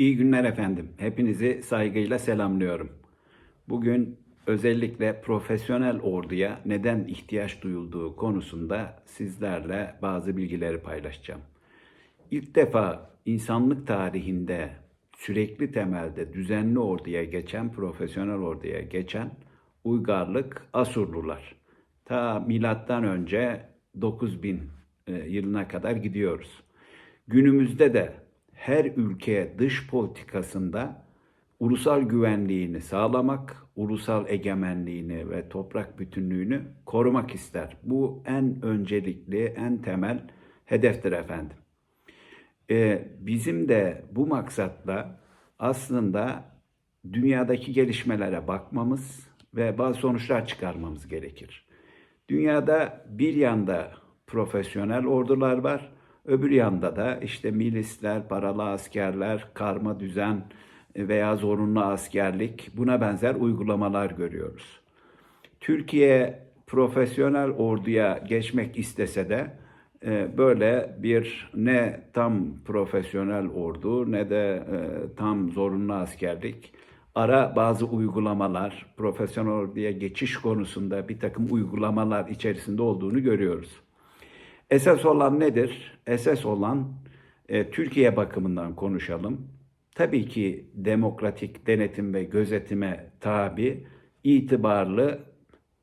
İyi günler efendim. Hepinizi saygıyla selamlıyorum. Bugün özellikle profesyonel orduya neden ihtiyaç duyulduğu konusunda sizlerle bazı bilgileri paylaşacağım. İlk defa insanlık tarihinde sürekli temelde düzenli orduya geçen, profesyonel orduya geçen uygarlık Asurlular. Ta milattan önce 9000 e, yılına kadar gidiyoruz. Günümüzde de her ülke dış politikasında ulusal güvenliğini sağlamak, ulusal egemenliğini ve toprak bütünlüğünü korumak ister. Bu en öncelikli, en temel hedeftir efendim. Ee, bizim de bu maksatla aslında dünyadaki gelişmelere bakmamız ve bazı sonuçlar çıkarmamız gerekir. Dünyada bir yanda profesyonel ordular var, öbür yanda da işte milisler, paralı askerler, karma düzen veya zorunlu askerlik buna benzer uygulamalar görüyoruz. Türkiye profesyonel orduya geçmek istese de e, böyle bir ne tam profesyonel ordu ne de e, tam zorunlu askerlik ara bazı uygulamalar profesyonel orduya geçiş konusunda bir takım uygulamalar içerisinde olduğunu görüyoruz. Esas olan nedir? Esas olan e, Türkiye bakımından konuşalım. Tabii ki demokratik denetim ve gözetime tabi, itibarlı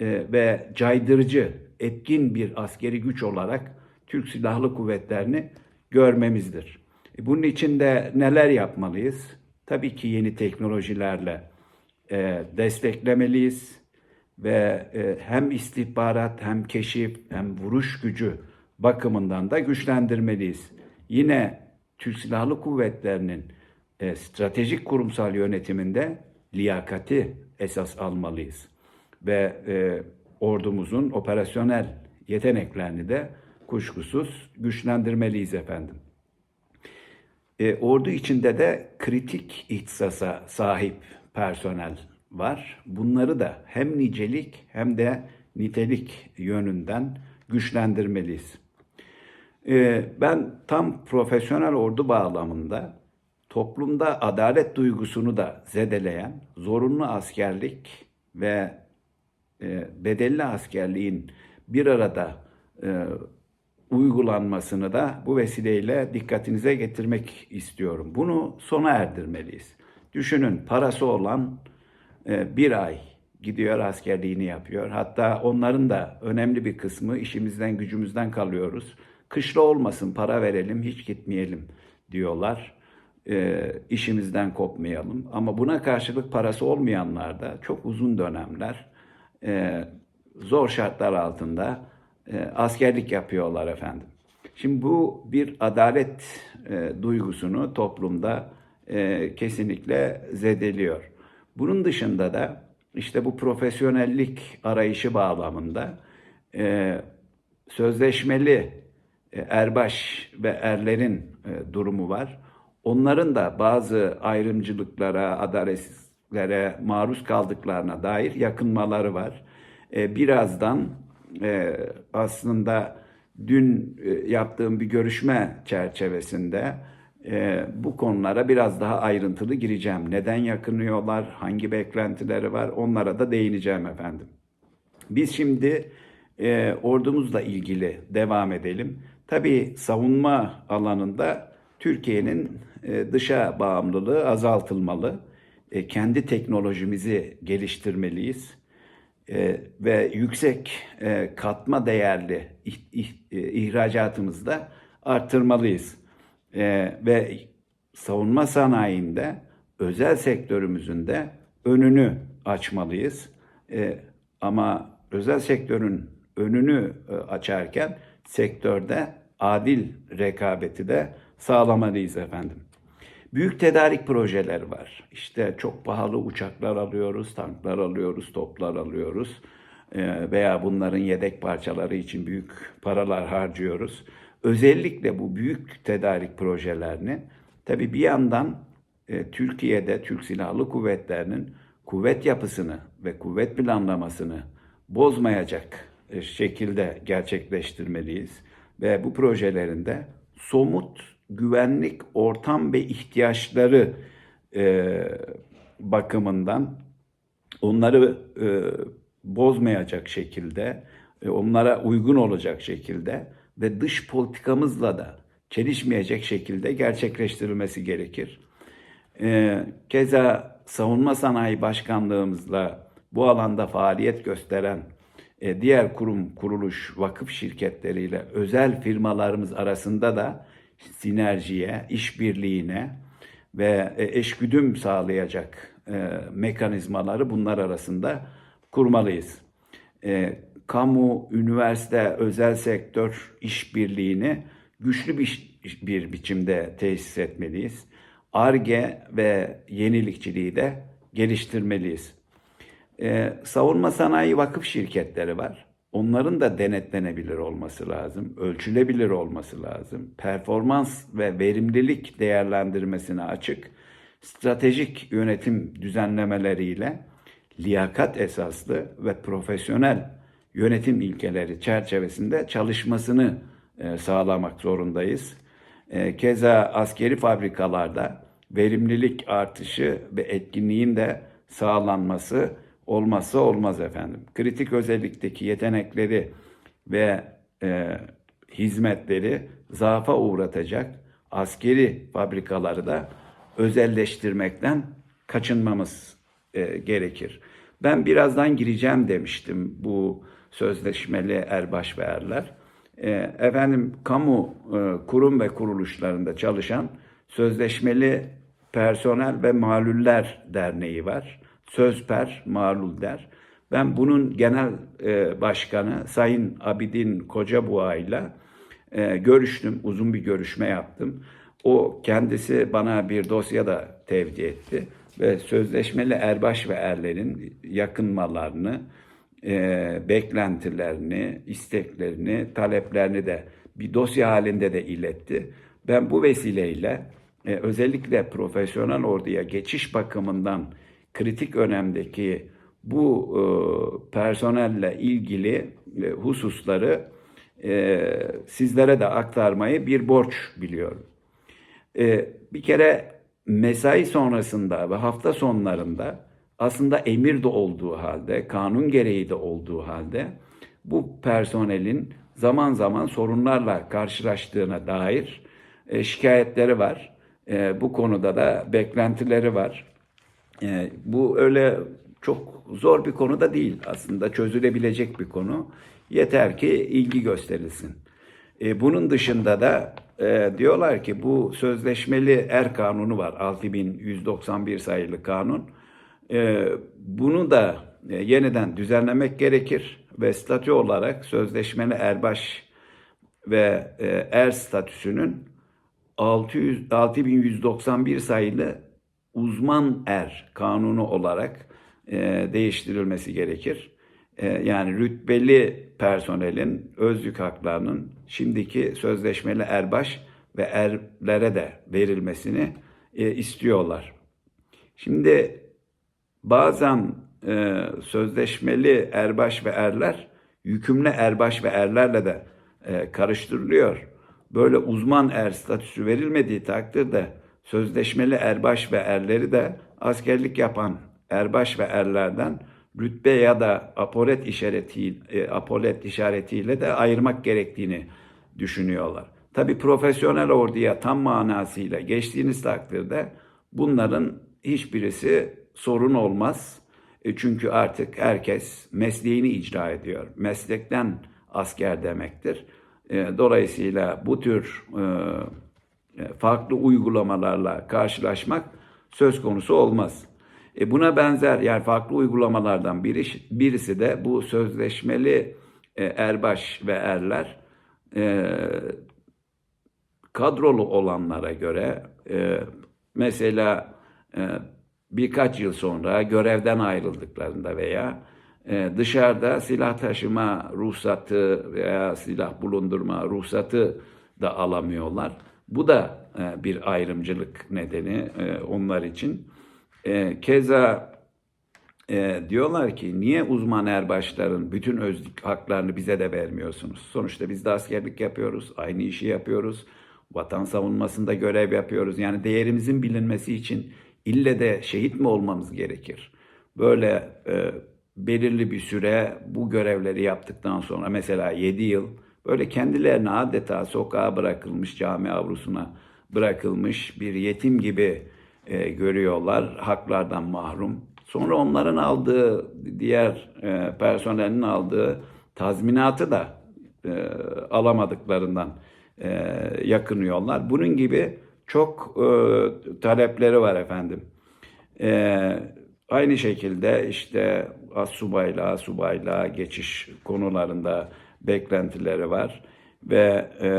e, ve caydırıcı, etkin bir askeri güç olarak Türk Silahlı Kuvvetlerini görmemizdir. E, bunun için de neler yapmalıyız? Tabii ki yeni teknolojilerle e, desteklemeliyiz ve e, hem istihbarat hem keşif hem vuruş gücü bakımından da güçlendirmeliyiz. Yine Türk Silahlı Kuvvetleri'nin e, stratejik kurumsal yönetiminde liyakati esas almalıyız. Ve e, ordumuzun operasyonel yeteneklerini de kuşkusuz güçlendirmeliyiz efendim. E, ordu içinde de kritik ihtisasa sahip personel var. Bunları da hem nicelik hem de nitelik yönünden güçlendirmeliyiz. E, ben tam profesyonel ordu bağlamında toplumda adalet duygusunu da zedeleyen zorunlu askerlik ve e, bedelli askerliğin bir arada e, uygulanmasını da bu vesileyle dikkatinize getirmek istiyorum. Bunu sona erdirmeliyiz. Düşünün parası olan e, bir ay gidiyor askerliğini yapıyor. Hatta onların da önemli bir kısmı işimizden gücümüzden kalıyoruz. Kışla olmasın para verelim hiç gitmeyelim diyorlar. E, işimizden kopmayalım. Ama buna karşılık parası olmayanlar da çok uzun dönemler e, zor şartlar altında e, askerlik yapıyorlar efendim. Şimdi bu bir adalet e, duygusunu toplumda e, kesinlikle zedeliyor. Bunun dışında da işte bu profesyonellik arayışı bağlamında e, sözleşmeli e, erbaş ve erlerin e, durumu var. Onların da bazı ayrımcılıklara, adaletsizliklere maruz kaldıklarına dair yakınmaları var. E, birazdan e, aslında dün e, yaptığım bir görüşme çerçevesinde e, bu konulara biraz daha ayrıntılı gireceğim. Neden yakınıyorlar, hangi beklentileri var onlara da değineceğim efendim. Biz şimdi e, ordumuzla ilgili devam edelim. Tabii savunma alanında Türkiye'nin e, dışa bağımlılığı azaltılmalı. E, kendi teknolojimizi geliştirmeliyiz e, ve yüksek e, katma değerli e, ihracatımızı da arttırmalıyız. E, ve savunma sanayinde özel sektörümüzün de önünü açmalıyız. E, ama özel sektörün önünü e, açarken sektörde adil rekabeti de sağlamalıyız efendim. Büyük tedarik projeleri var. İşte çok pahalı uçaklar alıyoruz, tanklar alıyoruz, toplar alıyoruz e, veya bunların yedek parçaları için büyük paralar harcıyoruz. Özellikle bu büyük tedarik projelerini tabii bir yandan e, Türkiye'de Türk Silahlı Kuvvetleri'nin kuvvet yapısını ve kuvvet planlamasını bozmayacak e, şekilde gerçekleştirmeliyiz. Ve bu projelerinde somut güvenlik ortam ve ihtiyaçları e, bakımından onları e, bozmayacak şekilde, e, onlara uygun olacak şekilde ve dış politikamızla da çelişmeyecek şekilde gerçekleştirilmesi gerekir. E, keza Savunma Sanayi Başkanlığımızla bu alanda faaliyet gösteren e, diğer kurum, kuruluş, vakıf şirketleriyle özel firmalarımız arasında da sinerjiye, işbirliğine ve e, eşgüdüm sağlayacak e, mekanizmaları bunlar arasında kurmalıyız. Kamu, üniversite, özel sektör işbirliğini güçlü bir, bir biçimde tesis etmeliyiz. ARGE ve yenilikçiliği de geliştirmeliyiz. Ee, savunma sanayi vakıf şirketleri var. Onların da denetlenebilir olması lazım, ölçülebilir olması lazım. Performans ve verimlilik değerlendirmesine açık, stratejik yönetim düzenlemeleriyle liyakat esaslı ve profesyonel yönetim ilkeleri çerçevesinde çalışmasını e, sağlamak zorundayız. E, keza askeri fabrikalarda verimlilik artışı ve etkinliğin de sağlanması olmazsa olmaz efendim. Kritik özellikteki yetenekleri ve e, hizmetleri zaafa uğratacak askeri fabrikaları da özelleştirmekten kaçınmamız e, gerekir. Ben birazdan gireceğim demiştim bu sözleşmeli erbaş ve erler. E, efendim kamu e, kurum ve kuruluşlarında çalışan sözleşmeli personel ve maluller derneği var. Sözper Malul der. Ben bunun genel e, başkanı Sayın Abidin Kocabuğa ile görüştüm. Uzun bir görüşme yaptım. O kendisi bana bir dosya da tevdi etti ve sözleşmeli erbaş ve erlerin yakınmalarını, e, beklentilerini, isteklerini, taleplerini de bir dosya halinde de iletti. Ben bu vesileyle e, özellikle profesyonel orduya geçiş bakımından kritik önemdeki bu e, personelle ilgili e, hususları e, sizlere de aktarmayı bir borç biliyorum. E, bir kere mesai sonrasında ve hafta sonlarında aslında emir de olduğu halde, kanun gereği de olduğu halde bu personelin zaman zaman sorunlarla karşılaştığına dair e, şikayetleri var. E, bu konuda da beklentileri var. E, bu öyle çok zor bir konu da değil aslında çözülebilecek bir konu. Yeter ki ilgi gösterilsin. E, bunun dışında da e, diyorlar ki bu sözleşmeli er kanunu var 6191 sayılı kanun. E, bunu da e, yeniden düzenlemek gerekir ve statü olarak sözleşmeli erbaş ve e, er statüsünün 600, 6191 sayılı uzman er kanunu olarak e, değiştirilmesi gerekir. Yani rütbeli personelin özlük haklarının şimdiki sözleşmeli erbaş ve erlere de verilmesini istiyorlar. Şimdi bazen e, sözleşmeli erbaş ve erler yükümlü erbaş ve erlerle de e, karıştırılıyor. Böyle uzman er statüsü verilmediği takdirde sözleşmeli erbaş ve erleri de askerlik yapan erbaş ve erlerden rütbe ya da apolet işareti e, apolet işaretiyle de ayırmak gerektiğini düşünüyorlar. Tabi profesyonel orduya tam manasıyla geçtiğiniz takdirde bunların hiçbirisi sorun olmaz. E, çünkü artık herkes mesleğini icra ediyor. Meslekten asker demektir. E, dolayısıyla bu tür farklı uygulamalarla karşılaşmak söz konusu olmaz. E buna benzer yani farklı uygulamalardan biri, birisi de bu sözleşmeli e, erbaş ve erler e, kadrolu olanlara göre e, mesela e, birkaç yıl sonra görevden ayrıldıklarında veya e, dışarıda silah taşıma ruhsatı veya silah bulundurma ruhsatı da alamıyorlar. Bu da e, bir ayrımcılık nedeni e, onlar için. Keza diyorlar ki niye uzman erbaşların bütün özlük haklarını bize de vermiyorsunuz? Sonuçta biz de askerlik yapıyoruz, aynı işi yapıyoruz. Vatan savunmasında görev yapıyoruz. Yani değerimizin bilinmesi için ille de şehit mi olmamız gerekir? Böyle e, belirli bir süre bu görevleri yaptıktan sonra mesela 7 yıl böyle kendilerini adeta sokağa bırakılmış, cami avrusuna bırakılmış bir yetim gibi e, görüyorlar, haklardan mahrum. Sonra onların aldığı, diğer e, personelin aldığı tazminatı da e, alamadıklarından e, yakınıyorlar. Bunun gibi çok e, talepleri var efendim. E, aynı şekilde işte subayla subayla geçiş konularında beklentileri var ve e,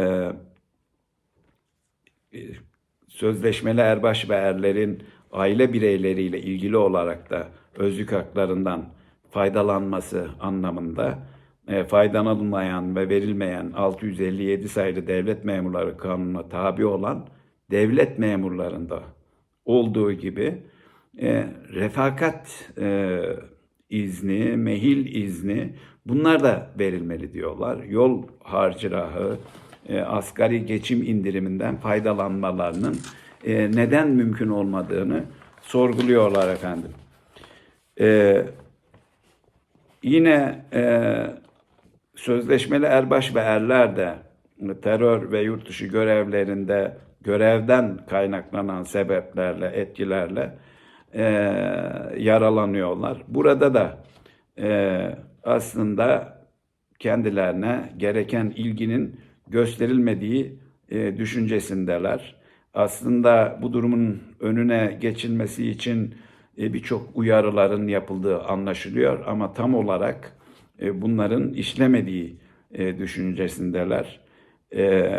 sözleşmeli erbaş ve erlerin aile bireyleriyle ilgili olarak da özlük haklarından faydalanması anlamında e, faydalanılmayan ve verilmeyen 657 sayılı devlet memurları kanununa tabi olan devlet memurlarında olduğu gibi e, refakat e, izni, mehil izni bunlar da verilmeli diyorlar. Yol harcırahı, e, asgari geçim indiriminden faydalanmalarının e, neden mümkün olmadığını sorguluyorlar efendim. E, yine e, sözleşmeli erbaş ve erler de terör ve yurt dışı görevlerinde görevden kaynaklanan sebeplerle, etkilerle e, yaralanıyorlar. Burada da e, aslında kendilerine gereken ilginin gösterilmediği e, düşüncesindeler. Aslında bu durumun önüne geçilmesi için e, birçok uyarıların yapıldığı anlaşılıyor ama tam olarak e, bunların işlemediği e, düşüncesindeler. E,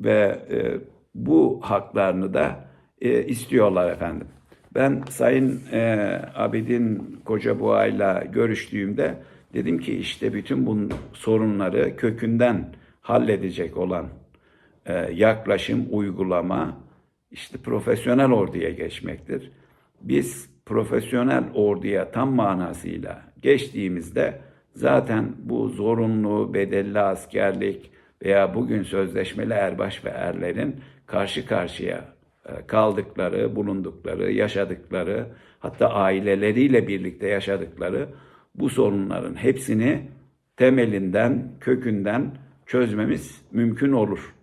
ve e, bu haklarını da e, istiyorlar efendim. Ben Sayın e, Abidin Kocaboğa'yla görüştüğümde dedim ki işte bütün bu sorunları kökünden halledecek olan e, yaklaşım, uygulama işte profesyonel orduya geçmektir. Biz profesyonel orduya tam manasıyla geçtiğimizde zaten bu zorunlu, bedelli askerlik veya bugün sözleşmeli erbaş ve erlerin karşı karşıya e, kaldıkları, bulundukları, yaşadıkları, hatta aileleriyle birlikte yaşadıkları bu sorunların hepsini temelinden, kökünden çözmemiz mümkün olur.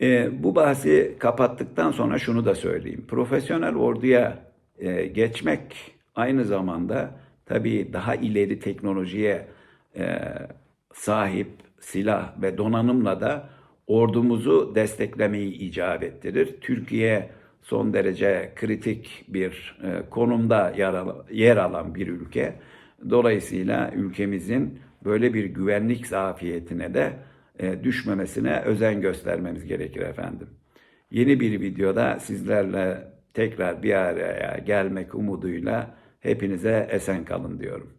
E, bu bahsi kapattıktan sonra şunu da söyleyeyim. Profesyonel orduya e, geçmek aynı zamanda tabii daha ileri teknolojiye e, sahip silah ve donanımla da ordumuzu desteklemeyi icap ettirir. Türkiye son derece kritik bir e, konumda yer alan bir ülke. Dolayısıyla ülkemizin böyle bir güvenlik zafiyetine de e, düşmemesine özen göstermemiz gerekir efendim. Yeni bir videoda sizlerle tekrar bir araya gelmek umuduyla hepinize esen kalın diyorum.